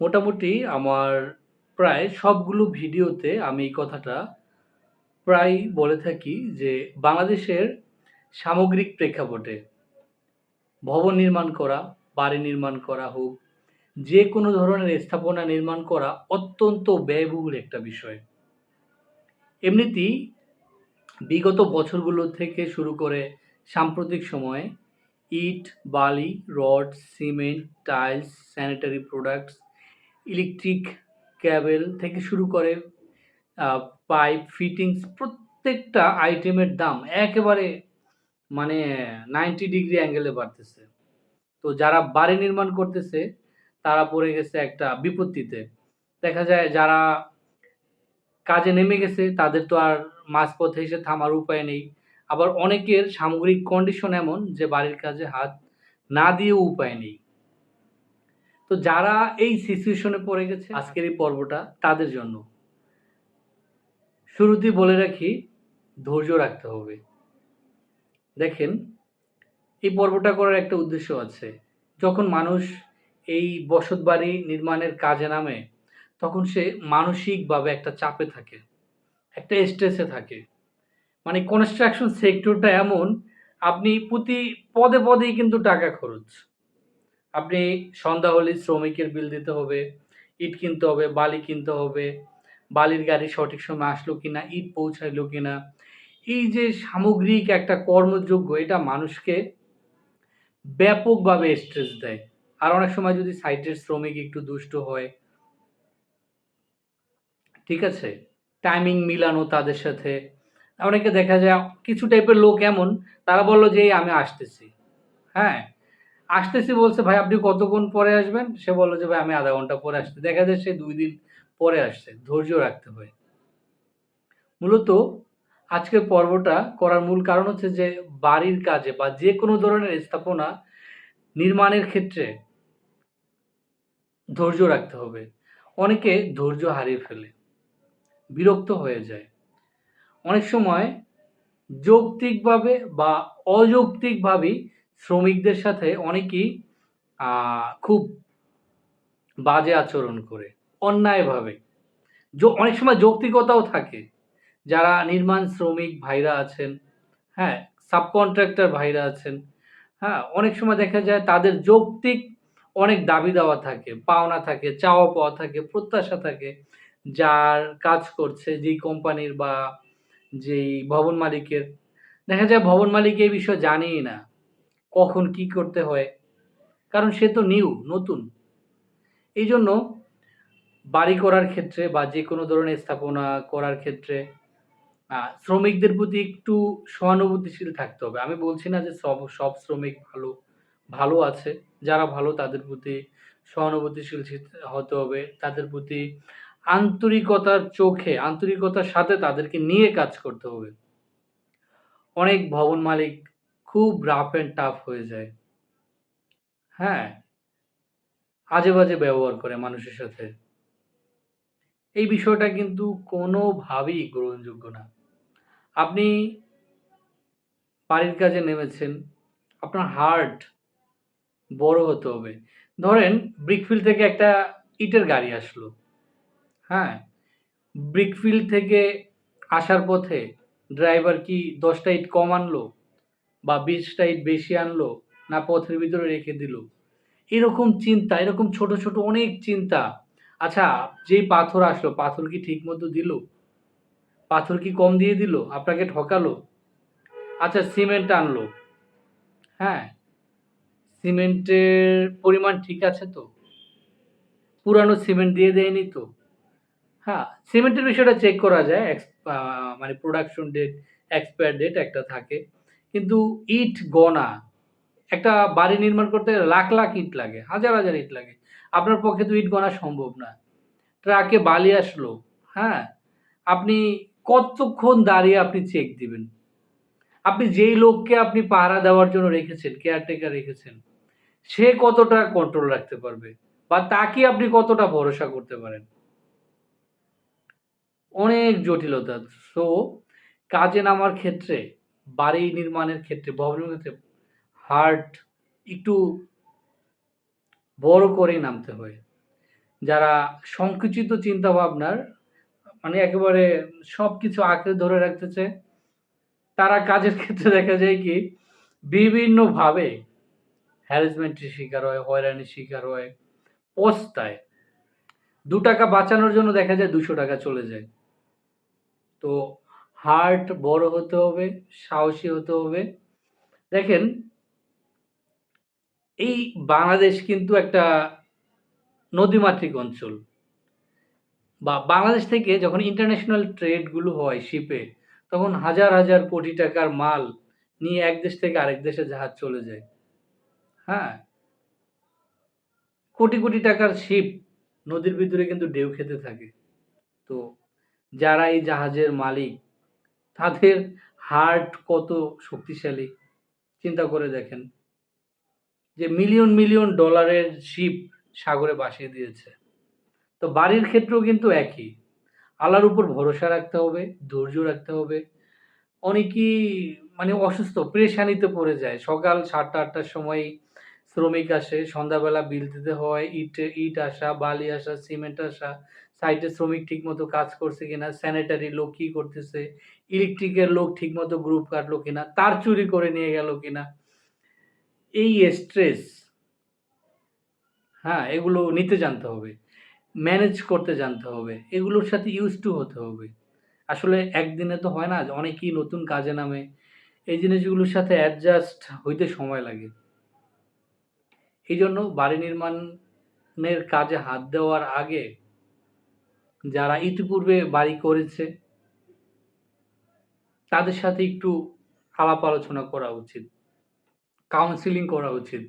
মোটামুটি আমার প্রায় সবগুলো ভিডিওতে আমি এই কথাটা প্রায়ই বলে থাকি যে বাংলাদেশের সামগ্রিক প্রেক্ষাপটে ভবন নির্মাণ করা, বাড়ি নির্মাণ করা হোক, যে কোনো ধরনের স্থাপনা নির্মাণ করা অত্যন্ত ব্যয়বহুল একটা বিষয়। এমনিতেই বিগত বছরগুলো থেকে শুরু করে সাম্প্রতিক সময়ে ইট, বালি, rod, cement, tiles, sanitary products, electric cable থেকে শুরু করে পাইপ, ফিটিংস প্রত্যেকটা আইটেমের দাম একেবারে মানে 90 ডিগ্রি অ্যাঙ্গেলে বাড়তেছে। তো যারা বাড়ি নির্মাণ করতেছে তারা পড়ে গেছে একটা বিপত্তিতে। দেখা যায় যারা কাজে নেমে গেছে তাদের তো আর মাঝপথে এসে থামার উপায় নেই। আবার অনেকের সামগ্রিক কন্ডিশন এমন যে বাড়ির কাজে হাত না দিয়েও উপায় নেই। তো যারা এই সিচুয়েশন পড়ে গেছে আজকের এই পর্বটা তাদের জন্য। শুরুতেই বলে রাখি ধৈর্য রাখতে হবে। দেখেন এই পর্বটা করার একটা উদ্দেশ্য আছে। যখন মানুষ এই বসতবাড়ি নির্মাণের কাজে নামে তখন সে মানসিকভাবে একটা চাপে থাকে। একটা স্ট্রেসে থাকে। মানে কনস্ট্রাকশন সেক্টরটা এমন আপনি প্রতি পদে, পদেই কিন্তু টাকা খরচ। আপনি সন্ধ্যা হলে শ্রমিকের বিল দিতে হবে, ইট কিনতে হবে, বালি কিনতে হবে, বালির গাড়ি সঠিক সময় আসলো কিনা, ইট পৌঁছাইলো কিনা। এই যে সামগ্রিক একটা কর্মযোগ্য এটা মানুষকে ব্যাপকভাবে স্ট্রেস দেয়। আর অনেক সময় যদি সাইটের শ্রমিক একটু দুষ্ট হয় ঠিক আছে? টাইমিং মিলানো তাদের সাথে। অনেকে দেখা যায় কিছু টাইপের লোক এমন তারা বলল যে, "এই আমি আসতেছি।" হ্যাঁ? আসতেছি বলছে, "ভাই আপনি কতক্ষণ পরে আসবেন?" সে বলল যে, "ভাই আমি আধা ঘণ্টা পরে আসছি।" দেখা যায় সে ২ দিন পরে আসছে। ধৈর্য রাখতে হয়। মূলত আজকের পর্বটা করার মূল কারণ হচ্ছে যে বাড়ির কাজে বা যে কোনো ধরনের স্থাপনা নির্মাণের ক্ষেত্রে ধৈর্য রাখতে হবে। অনেকে ধৈর্য হারিয়ে ফেলে। বিরক্ত হয়ে যায়। অনেক সময় যৌক্তিকভাবে বা অযৌক্তিকভাবেই শ্রমিকদের সাথে অনেকেই খুব বাজে আচরণ করে। অন্যায়ভাবে। অনেক সময় যৌক্তিকতাও থাকে। যারা নির্মাণ শ্রমিক ভাইরা আছেন, হ্যাঁ? সাবকন্ট্রাক্টর ভাইরা আছেন, হ্যাঁ? অনেক সময় দেখা যায় তাদের যৌক্তিক অনেক দাবি-দাওয়া থাকে, পাওনা থাকে, চাওয়া পাওয়া থাকে, প্রত্যাশা থাকে। যার কাজ করছে যেই কোম্পানির বা যেই ভবন মালিকের, দেখা যায় ভবন মালিক এই বিষয়ে জানেই না। কখন কি করতে হয়। কারণ সে তো নিউ, নতুন। এই জন্য বাড়ি করার ক্ষেত্রে বা যে কোনো ধরনের স্থাপনা করার ক্ষেত্রে শ্রমিকদের প্রতি একটু সহানুভূতিশীল থাকতে হবে। আমি বলছি না যে সব সব শ্রমিক ভালো, ভালো আছে। যারা ভালো তাদের প্রতি সহানুভূতিশীল হতে হবে। তাদের প্রতি আন্তরিকতার চোখে, আন্তরিকতার সাথে তাদেরকে নিয়ে কাজ করতে হবে। অনেক ভবন মালিক খুব রাফ অ্যান্ড টাফ হয়ে যায়। হ্যাঁ? আজে-বাজে ব্যবহার করে মানুষের সাথে। এই বিষয়টা কিন্তু কোনোভাবেই গ্রহণযোগ্য না। আপনি বাড়ির কাজে নেমেছেন, আপনার হার্ট বড় হতে হবে। ধরেন ব্রিকফিল্ড থেকে একটা ইটের গাড়ি আসলো। হ্যাঁ? ব্রিকফিল্ড থেকে আসার পথে ড্রাইভার কি দশটা ইট কম আনলো? বা ২০ টা ইট বেশি আনলো? না পথের ভিতরে রেখে দিল? এরকম চিন্তা, এরকম ছোট, ছোট অনেক চিন্তা। আচ্ছা যেই পাথর আসলো, পাথর কি ঠিক মতো দিল? পাথর কি কম দিয়ে দিল? আপনাকে ঠকালো? আচ্ছা সিমেন্ট আনলো। হ্যাঁ? সিমেন্টের পরিমাণ ঠিক আছে তো? পুরানো সিমেন্ট দিয়ে দেয়নি তো? হ্যাঁ, সিমেন্টের বিষয়টা চেক করা যায়। মানে প্রোডাকশন ডেট, এক্সপায়ার ডেট একটা থাকে। কিন্তু ইট গনা, একটা বাড়ি নির্মাণ করতে লাখ, লাখ ইট লাগে। হাজার, হাজার ইট লাগে। আপনার পক্ষে তো ইট গনা সম্ভব না। ট্রাকে বালি আসলো, হ্যাঁ? আপনি কতক্ষণ দাঁড়িয়ে আপনি চেক দিবেন? আপনি যেই লোককে আপনি পাহারা দেওয়ার জন্য রেখেছেন, কেয়ারটেকার রেখেছেন, সে কতটা কন্ট্রোল রাখতে পারবে? বা তাকে আপনি কতটা ভরসা করতে পারেন? অনেক জটিলতা। সো কাজে নামার ক্ষেত্রে, বাড়ি নির্মাণের ক্ষেত্রে, ভবনের ক্ষেত্রে হার্ট একটু বড় করেই নামতে হয়। যারা সংকুচিত চিন্তা ভাবনার মানে একেবারে সব কিছু আঁকড়ে ধরে রাখতেছে তারা কাজের ক্ষেত্রে দেখা যায় কি বিভিন্নভাবে হ্যারাসমেন্টের শিকার হয় হয়রানির শিকার হয় পস্তায় দু টাকা বাঁচানোর জন্য দেখা যায় দুশো টাকা চলে যায় তো হার্ট বড় হতে হবে, সাহসী হতে হবে। দেখেন, এই বাংলাদেশ কিন্তু একটা নদীমাতৃক অঞ্চল। বা বাংলাদেশ থেকে যখন ইন্টারন্যাশনাল ট্রেডগুলো হয় শিপে তখন হাজার হাজার কোটি টাকার মাল নিয়ে এক দেশ থেকে আরেক দেশে জাহাজ চলে যায়। হ্যাঁ? কোটি কোটি টাকার শিপ নদীর ভিতরে কিন্তু ঢেউ খেতে থাকে। তো যারা এই জাহাজের মালিক তাদের হার্ট কত শক্তিশালী, চিন্তা করে দেখেন। যে মিলিয়ন মিলিয়ন ডলারের শিপ সাগরে বাসিয়ে দিয়েছে। তো বাড়ির ক্ষেত্রেও কিন্তু একই। আল্লাহর উপর ভরসা রাখতে হবে, ধৈর্য রাখতে হবে। অনেকেই মানে অসুস্থ, প্রেশানিতে পড়ে যায়। সকাল সাতটা, আটটার সময় শ্রমিক আসে, সন্ধ্যাবেলা বিল দিতে হয়, ইট ইট আসা, বালি আসা, সিমেন্ট আসা, সাইটে শ্রমিক ঠিকমতো কাজ করছে কিনা, স্যানিটারি লোক কী করতেছে, ইলেকট্রিকের লোক ঠিকমতো গ্রুপ কাটলো কিনা, তার চুরি করে নিয়ে গেল কিনা। এই স্ট্রেস হ্যাঁ এগুলো নিতে জানতে হবে ম্যানেজ করতে জানতে হবে, এগুলোর সাথে ইউজ টু হতে হবে। আসলে একদিনে তো হয় না অনেকেই নতুন কাজে নামে, এই জিনিসগুলোর সাথে অ্যাডজাস্ট হইতে সময় লাগে। এই জন্য বাড়ি নির্মাণের কাজে হাত দেওয়ার আগে যারা ইতিপূর্বে বাড়ি করেছে, তাদের সাথে একটু আলাপ আলোচনা করা উচিত কাউন্সিলিং করা উচিত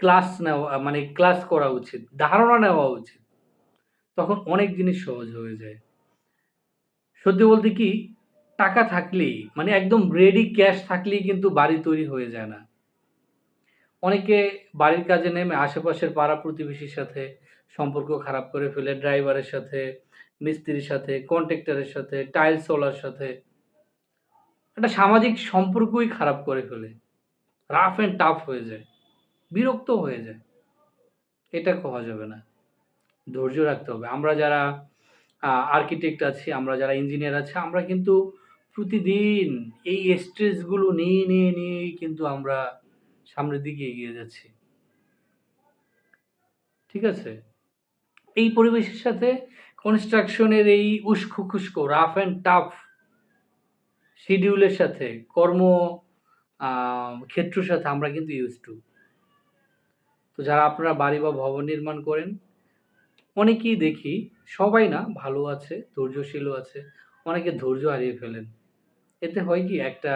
ক্লাস নেওয়া মানে ক্লাস করা উচিত, ধারণা নেওয়া উচিত। তখন অনেক জিনিস সহজ হয়ে যায়। সত্যি বলতে কি, টাকা থাকলেই মানে একদম রেডি ক্যাশ থাকলেই কিন্তু বাড়ি তৈরি হয়ে যায় না। অনেকে বাড়ির কাজে নেমে আশেপাশের পাড়া প্রতিবেশীর সাথে সম্পর্ক খারাপ করে ফেলে, ড্রাইভারের সাথে, মিস্ত্রির সাথে, কন্ট্রাক্টরের সাথে, টাইলস ওলার সাথে। একটা সামাজিক সম্পর্কই খারাপ করে ফেলে। রাফ অ্যান্ড টাফ হয়ে যায়, বিরক্ত হয়ে যায়। এটা করা যাবে না। ধৈর্য রাখতে হবে। আমরা যারা আর্কিটেক্ট আছি, আমরা যারা ইঞ্জিনিয়ার আছি, আমরা কিন্তু প্রতিদিন এই স্ট্রেসগুলো নিয়ে নিয়ে, নিয়েই কিন্তু আমরা সামনের দিকে এগিয়ে যাচ্ছি। ঠিক আছে? এই পরিবেশের সাথে কনস্ট্রাকশনের এই উস্কো খুস্কো রাফ অ্যান্ড টাফ শিডিউলের সাথে, কর্ম ক্ষেত্রের সাথে আমরা কিন্তু ইউজ টু তো যারা আপনারা বাড়ি বা ভবন নির্মাণ করেন, অনেকেই দেখি, সবাই না, ভালো আছে, ধৈর্যশীলও আছে, অনেকে ধৈর্য হারিয়ে ফেলেন। এতে হয় কি, একটা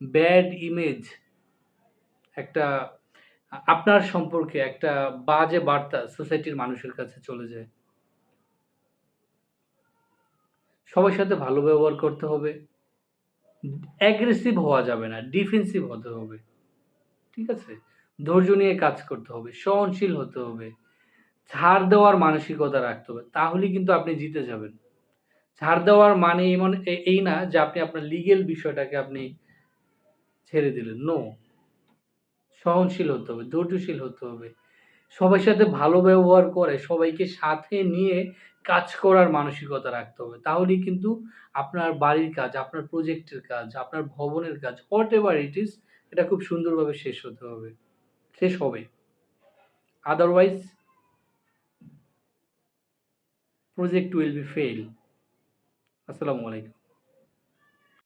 ব্যাড ইমেজ একটা, আপনার সম্পর্কে একটা বাজে বার্তা সোসাইটির মানুষের কাছে চলে যায়। সবার সাথে ভালো ব্যবহার করতে হবে। অ্যাগ্রেসিভ হওয়া যাবে না ডিফেন্সিভ হতে হবে। ঠিক আছে? ধৈর্য নিয়ে কাজ করতে হবে, সহনশীল হতে হবে। ছাড় দেওয়ার মানসিকতা রাখতে হবে, তাহলেই কিন্তু আপনি জিতে যাবেন। ছাড় দেওয়ার মানে এই না যে আপনি আপনার লিগেল বিষয়টাকে আপনি ছেড়ে দিলেন নো সহনশীল হতে হবে, ধৈর্যশীল হতে হবে। সবার সাথে ভালো ব্যবহার করে সবাইকে সাথে নিয়ে কাজ করার মানসিকতা রাখতে হবে। তাহলেই কিন্তু আপনার বাড়ির কাজ, আপনার প্রজেক্টের কাজ, আপনার ভবনের কাজ হোয়াট এভার ইট ইজ এটা খুব সুন্দরভাবে শেষ হতে হবে। শেষ হবে। Otherwise project will be fail assalamu alaikum